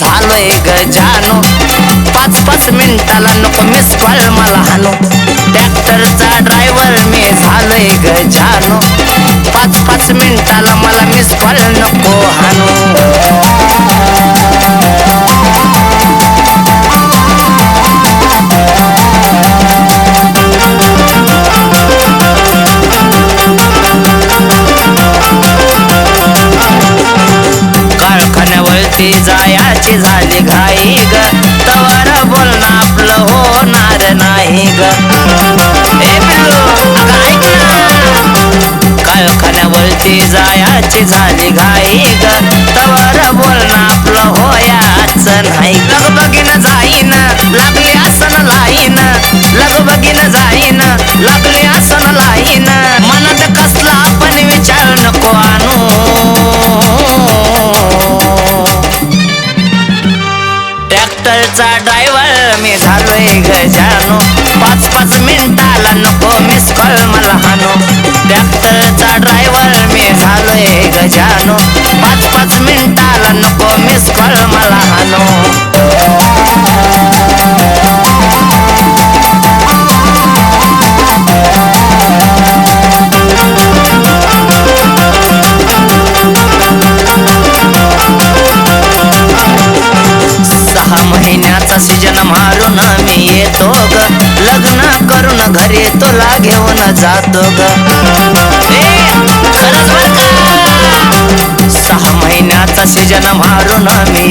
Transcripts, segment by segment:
झालोय गजानो पाच पाच मिनिटाला नको मिस कॉल मला हानो ट्रॅक्टरचा ड्रायव्हर मी झालोय गजानो पाच पाच मिनिटाला मला मिस कॉल नको हानो जायाची झाली घाई ग? तवर बोलणं आपलं होयाच नाही लगबगीन जाईन लागली आसन लाईन. लगबगीन जाईन लागली आसन लाईन. मनात कसला आपण विचार नको आणू. ट्रॅक्टरचा ड्रायव्हर मी झालोय गजानो. पाच पाच मिनिटाला नको मिस कॉल मला हानो ट्रॅक्टरचा ड्रायव्हर मी झालोय पाच पाच मिनिटाला नको मिस कॉल मला सहा महिन्याचा सीजन मारून मी येतो ग. लग्न करून घरी तुला घेऊन जातो ग.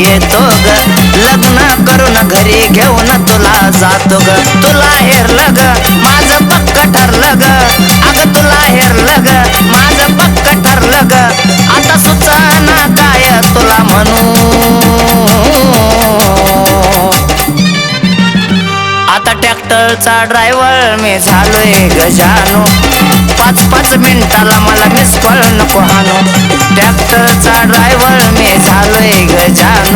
येतो ग लग्न करून घरी घेऊन तुला जातो ग तुला हेरलं ग माझं पक्क ठरलं ग अगं तुला हेरलं ग माझं पक्क ठरलं ग आता सुचना काय तुला म्हणू? आता ट्रॅक्टरचा ड्रायव्हर मी झालोय गजानो. पाच पाच मिनिटाला मला मिस कॉल नको हानो ट्रॅक्टरचा ड्रायव्हर मी झालोय गजानो.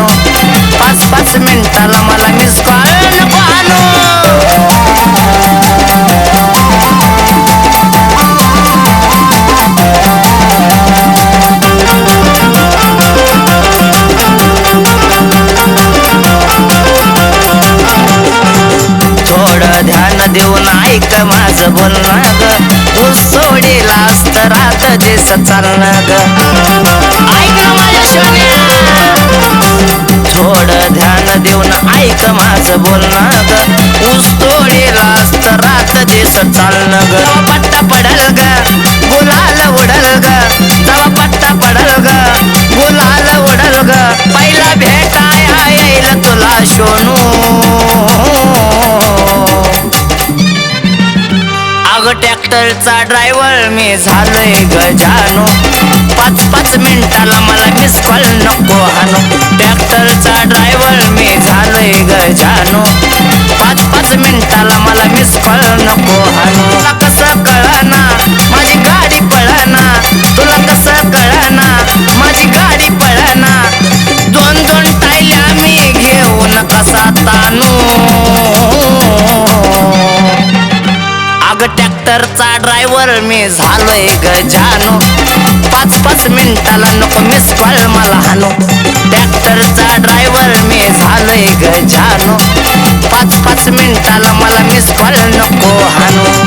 पाच मिनिटाला मला मिस कॉल नको थोडं ध्यान देऊन ऐक माझं बोलणं ग. ऊस सोडीला असतं रात दिस चालणं ग. ऐक माझं बोलणं ग ऊस तोडीला असतं रात दिस चालणं ग पट्टा पडल ग गुलाल उडल ग तवा पट्टा पडल ग गुलाल उडल ग पहिला भेटाया येईल तुला शोनू. अग ट्रॅक्टरचा ड्रायव्हर मी झालोय गजानो. पाच पाच मिनिटाला अग ड्रायव्हर मी झालोय गजानो पाच पाच मिनिटाला नको मिस कॉल मला हानो ट्रॅक्टरचा ड्रायव्हर मी झालोय गजानो पाच पाच मिनिटाला मला मिस कॉल नको हानो